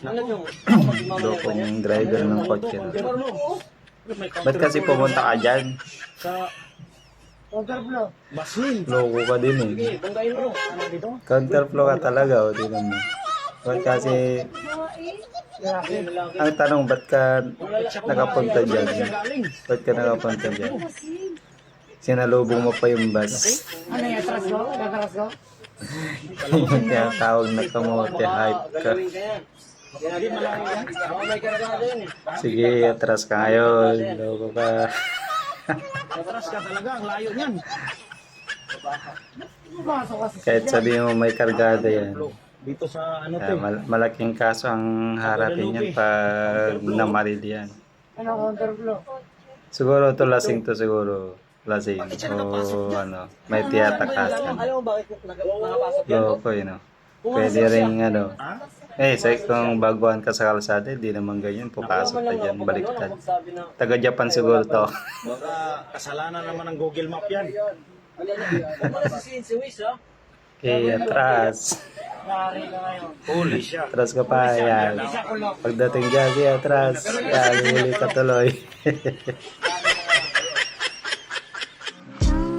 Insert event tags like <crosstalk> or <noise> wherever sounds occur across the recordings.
Ano yung Lokong driver ng kotse. na. Ba't kasi pumunta ka dyan? sa Basin. Loko ka din eh. Ano dito? Counterflow ka talaga, o tingnan mo. Ba't kasi, ang tanong, ba't ka nakapunta dyan? Ba't ka nakapunta dyan? Sinalubong mo pa yung bus. Ano yung atras ko? Atras ko? <laughs> yung tinatawag na kamote, hype ka. Sige, atras ka ngayon. Loko ka. Atras ka talaga. Ang layo niyan. Kahit sabihin mo may kargada yan. Dito sa ano Kaya to. mal- malaking kaso ang harapin yan pag namaril yan. Ano counterflow? Siguro to lasing to siguro. Lasing. O ano, may tiyatakasan. Alam mo bakit nag- nakapasok yan? Loko yun. No? Pwede rin ano. Eh, sa kung baguhan ka sa kalsada, di naman ganyan. Pupasok ka dyan, baliktad. Taga Japan siguro to. <laughs> baka kasalanan naman ng Google Map yan. Okay, atras. Huli siya. Atras ka pa, yan. Pagdating dyan, si atras. Yan, huli ka tuloy.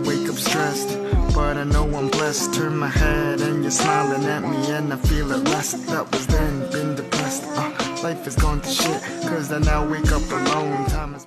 Wake up stressed, I know I'm blessed. Turn my head and you're smiling at me, and I feel at rest. That was then, been depressed. Uh, life has gone to shit, cause I now wake up alone. Time is